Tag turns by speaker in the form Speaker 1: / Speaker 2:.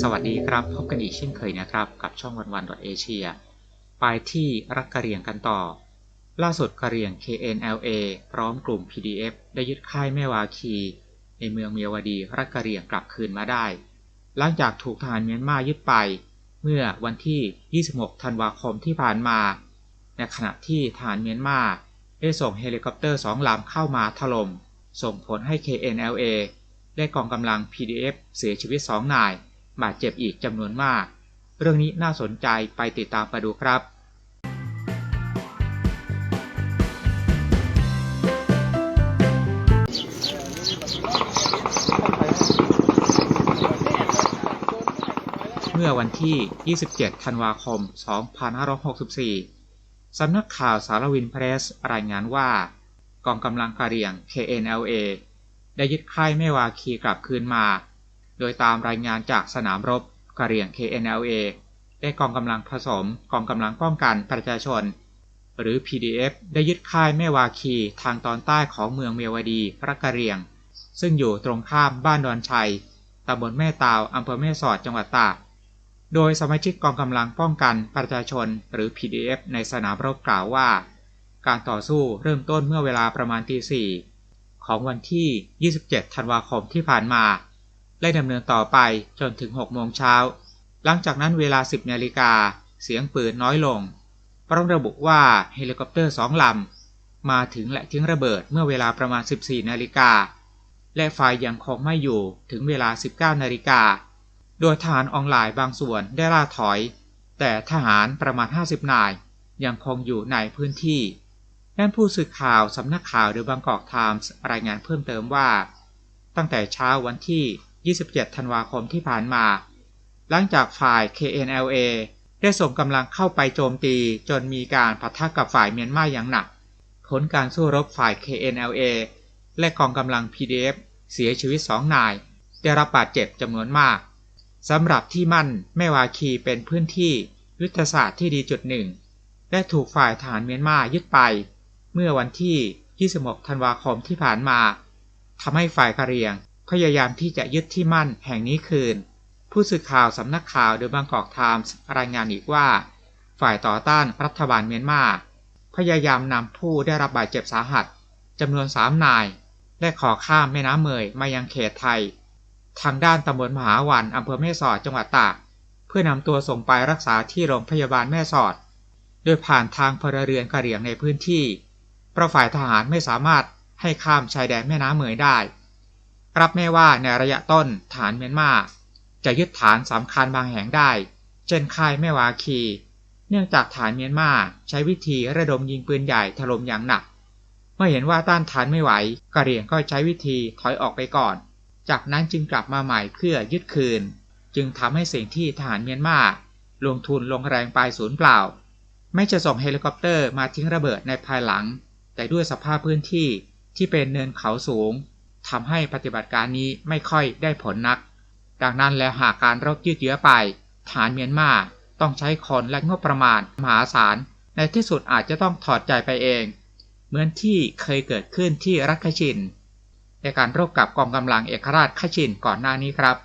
Speaker 1: สวัสดีครับ พบกันอีกเช่นเคยนะครับ กับช่องวันวันดอทเอเชียไปที่รักกะเรียงกันต่อ ล่าสุดกะเรียง KNLA พร้อมกลุ่ม PDF ได้ยึดค่ายแม่วาคี ในเมืองเมียวดีรักกะเรียงกลับคืนมาได้ หลังจากถูกทหารเมียนมายึดไป เมื่อวันที่ 26 ธันวาคมที่ผ่านมา ในขณะที่ทหารเมียนมาได้ส่งเฮลิคอปเตอร์สองลำเข้ามาถล่มส่งผลให้ KNLA ได้กองกำลัง PDF เสียชีวิต 2 นาย บาดเจ็บอีกจำนวนมาก เรื่องนี้น่าสนใจไปติดตามไปดูครับเมื่อวันที่ 27 ธันวาคม 2564 สำนักข่าวสารวินเพรสรายงานว่า กองกำลังกะเหรี่ยง KNLA ได้ยึดค่ายแม่วาคีกลับคืนมา โดยตามรายงานจากสนามรบกะเหรี่ยง KNLA ได้กองกำลังผสมกองกำลังป้องกันประชาชน หรือ PDF ได้ยึดค่ายแม่วาคีทางตอนใต้ของเมืองเมียวดีรักกะเหรี่ยง ซึ่งอยู่ตรงข้ามบ้านดอนชัยตำบลแม่ตาวอำเภอแม่สอดจังหวัดตากโดยสมาชิกกองกำลังป้องกันประชาชนหรือ PDF ในสนามรบกล่าวว่า การต่อสู้เริ่มต้นเมื่อเวลาประมาณตีสี่ ของวันที่ 27 ธันวาคมที่ผ่านมาได้ดำเนินต่อไปจนถึง 6 โมงเช้า หลังจากนั้นเวลา 10 นาฬิกา เสียงปืนน้อยลงพร้อมระบุว่าเฮลิคอปเตอร์สองลำ มาถึงและทิ้งระเบิดเมื่อเวลาประมาณ 14 นาฬิกา และไฟยังคงไม่อยู่ถึงเวลา 19 นาฬิกา โดยทหารออนไลน์บางส่วนได้ล่าถอย แต่ทหารประมาณ 50 นายยังคงอยู่ในพื้นที่ ด้านผู้สื่อข่าวสำนักข่าวเดอะบางกอกไทมส์รายงานเพิ่มเติมว่า ตั้งแต่เช้าวันที่ 27 ธันวาคมที่ผ่านมา หลังจากฝ่าย KNLA ได้ส่งกำลังเข้าไปโจมตีจนมีการปะทะกับฝ่ายเมียนมาอย่างหนัก ผลการสู้รบฝ่าย KNLA และกองกำลัง PDF เสียชีวิต 2 นาย ได้รับบาดเจ็บจำนวนมากสำหรับที่มั่นแม่วาคีเป็นพื้นที่ยุทธศาสตร์ที่ดีจุดหนึ่งได้ถูกฝ่ายทหารเมียนมายึดไป เมื่อวันที่ 26 ธันวาคมที่ผ่านมาทำให้ฝ่ายกะเหรี่ยงพยายามที่จะยึดที่มั่นแห่งนี้คืน ผู้สื่อข่าวสำนักข่าวเดอะบางกอกไทมส์รายงานอีกว่า ฝ่ายต่อต้านรัฐบาลเมียนมาพยายามนำผู้ได้รับบาดเจ็บสาหัสจำนวนสามนาย และขอข้ามแม่น้ำเมยมายังเขตไทย ทางด้านตำบลมหาวันอำเภอแม่สอดจังหวัดตาก เพื่อนำตัวส่งไปรักษาที่โรงพยาบาลแม่สอด โดยผ่านทางพลเรือนกะเหรี่ยงในพื้นที่ ราะฝ่ายทหารไม่สามารถให้ข้ามชายแดนแม่น้ำเหมยได้ รับแม่ว่าในระยะต้นฐานเมียนมาจะยึดฐานสำคัญบางแห่งได้ เช่นค่ายแม่วาคี เนื่องจากฐานเมียนมาใช้วิธีระดมยิงปืนใหญ่ถล่มอย่างหนัก เมื่อเห็นว่าต้านทานไม่ไหวกะเหรี่ยงก็ใช้วิธีถอยออกไปก่อน จากนั้นจึงกลับมาใหม่เพื่อยึดคืน จึงทำให้สิ่งที่ทหารเมียนมาลงทุนลงแรงไปศูนย์เปล่า ไม่จะส่งเฮลิคอปเตอร์มาทิ้งระเบิดในภายหลัง แต่ด้วยสภาพพื้นที่ที่เป็นเนินเขาสูงทำให้ปฏิบัติการนี้ไม่ค่อยได้ผลนัก ดังนั้นแล้วหากการรบยืดเยื้อไปฐานเมียนมาต้องใช้คนและงบประมาณมหาศาล ในที่สุดอาจจะต้องถอดใจไปเอง เหมือนที่เคยเกิดขึ้นที่รักขชิน ในการรบกับกองกำลังเอกราชขชินก่อนหน้านี้ครับ